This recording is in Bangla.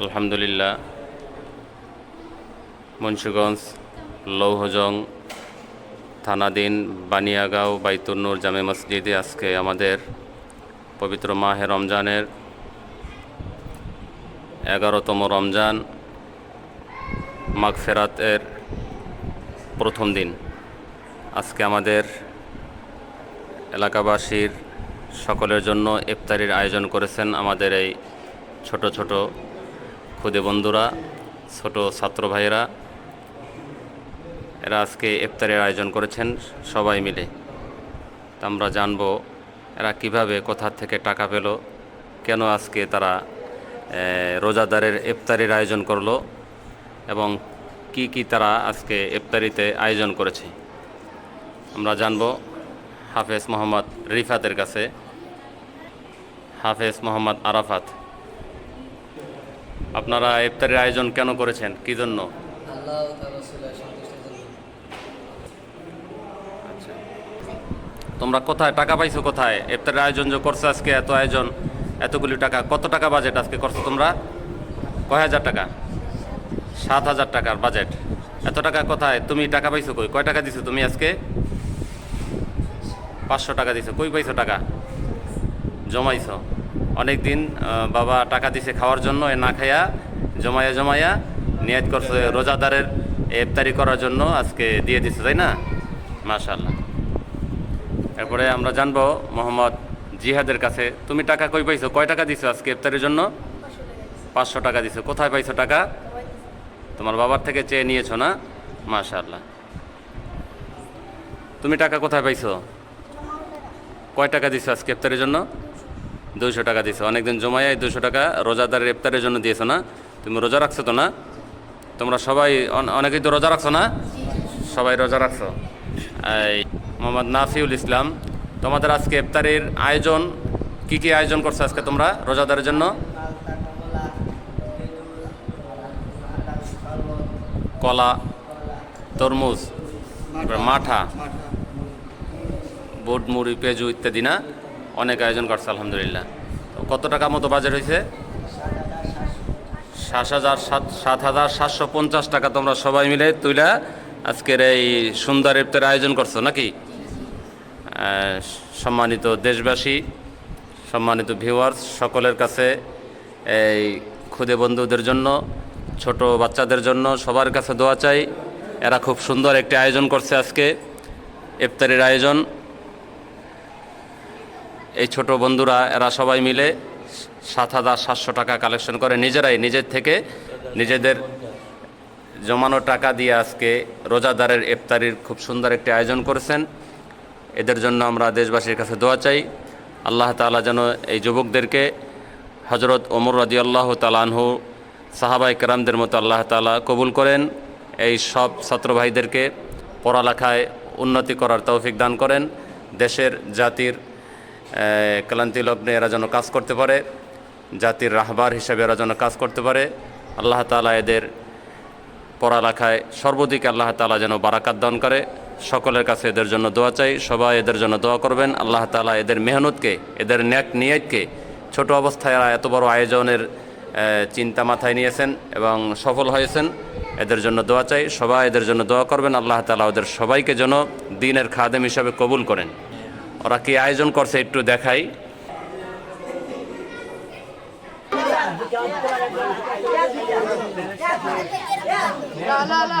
আলহামদুলিল্লাহ। মুন্সীগঞ্জ, লৌহজং থানাদিন বানিয়াগাঁও বাইতুন্নুর জামে মসজিদে আজকে আমাদের পবিত্র মাহে রমজানের এগারোতম রমজান মাগফেরাতের প্রথম দিন। আজকে আমাদের এলাকাবাসীর সকলের জন্য ইফতারির আয়োজন করেছেন আমাদের এই ছোট ছোট খুদে বন্ধুরা, ছোট ছাত্র ভাইয়েরা, এরা আজকে ইফতারের আয়োজন করেছেন সবাই মিলে। তা আমরা জানব এরা কীভাবে, কোথা থেকে টাকা পেল, কেন আজকে তারা রোজাদারের ইফতারির আয়োজন করল এবং কি কি তারা আজকে ইফতারিতে আয়োজন করেছে। আমরা জানব হাফেজ মোহাম্মদ রিফাতের কাছে। হাফেজ মোহাম্মদ আরাফাত। আপনারা ইফতারের আয়োজন কেন করেছেন? কি জন্য? আচ্ছা। তোমরা কোথায়? টাকা পাইছো কোথায়? ইফতারের আয়োজন যে করছ আজকে এত আয়োজন এতগুলি টাকা কত টাকা বাজেট আজকে করছ তোমরা? কয় হাজার টাকা? সাত হাজার টাকার বাজেট এত টাকা কোথায়? তুমি টাকা পাইছো কই? কয় টাকা দিছো তুমি আজকে? পাঁচশো টাকা দিছো। কই পাইছো টাকা? জমাইছো। অনেক দিন বাবা টাকা দিছে খাওয়ার জন্য, এ না খাইয়া জমাইয়া জমাইয়া নিয়ত করছে, রোজাদারের ইফতারি করার জন্য আজকে দিয়ে দিছে, তাই না? মাশাল্লাহ এরপরে আমরা জানব মোহাম্মদ জিহাদের কাছে, তুমি টাকা কই পাইছো? কয় টাকা দিছো আজকে ইফতারের জন্য? পাঁচশো টাকা দিছো। কোথায় পাইছো টাকা? তোমার বাবার থেকে চেয়ে নিয়েছো না? মাশাল্লাহ তুমি টাকা কোথায় পাইছো? কয় টাকা দিছো আজকে ইফতারের জন্য? দুইশো টাকা দিছো। অনেকদিন জমায় দুশো টাকা রোজাদারের ইফতারের জন্য দিয়েছ না? তুমি রোজা রাখছো তো না? তোমরা সবাই অন- অনেকেই তো রোজা রাখছো না? সবাই রোজা রাখছো। এই, মোহাম্মদ নাফিউল ইসলাম, তোমাদের আজকে ইফতারের আয়োজন, কি কি আয়োজন করছ আজকে তোমরা রোজাদারের জন্য? কলা, তরমুজ মাঠা, বুট, মুড়ি পেঁজু ইত্যাদি না? অনেক আয়োজন করছে, আলহামদুলিল্লাহ। তো কত টাকা মতো বাজেট হয়েছে? সাত হাজার সাত সাত হাজার সাতশো পঞ্চাশ টাকা তোমরা সবাই মিলে তুইলা আজকের এই সুন্দর ইফতার আয়োজন করছ নাকি? সম্মানিত দেশবাসী, সম্মানিত ভিউয়ার্স সকলের কাছে এই খুদে বন্ধুদের জন্য, ছোট বাচ্চাদের জন্য সবার কাছে দোয়া চাই। এরা খুব সুন্দর একটি আয়োজন করছে আজকে, ইফতারের আয়োজন। এই ছোট বন্ধুরা, এরা সবাই মিলে সাত হাজার সাতশো টাকা কালেকশন করে। নিজেরাই, নিজের থেকে নিজেদের জমানো টাকা দিয়ে আজকে রোজাদারের ইফতারির খুব সুন্দর একটি আয়োজন করেছেন। এদের জন্য আমরা দেশবাসীর কাছে দোয়া চাই। আল্লাহ তাআলা যেন এই যুবকদেরকে হজরত ওমর রাজি আল্লাহ তালানহু সাহাবাই কেরামদের মতো আল্লাহ তাআলা কবুল করেন। এই সব ছাত্র ভাইদেরকে পড়ালেখায় উন্নতি করার তৌফিক দান করেন। দেশের জাতির ক্লান্তি লগ্নে এরা যেন কাজ করতে পারে, জাতির রাহবার হিসাবে এরা যেন কাজ করতে পারে। আল্লাহ তাআলা এদের পড়ালেখায় সর্বদিকে আল্লাহ তাআলা যেন বারাকাত দান করে। সকলের কাছে এদের জন্য দোয়া চাই, সবাই এদের জন্য দোয়া করবেন। আল্লাহ তালা এদের মেহনতকে, এদের ন্যাক নিয়তকে ছোট অবস্থায় এরা এত বড় আয়োজনের চিন্তা মাথায় নিয়েছেন এবং সফল হয়েছেন। এদের জন্য দোয়া চাই, সবাই এদের জন্য দোয়া করবেন। আল্লাহ তাআলা ওদের সবাইকে যেন দিনের খাদেম হিসাবে কবুল করেন। ওরা কি আয়োজন করছে একটু দেখাই। না না না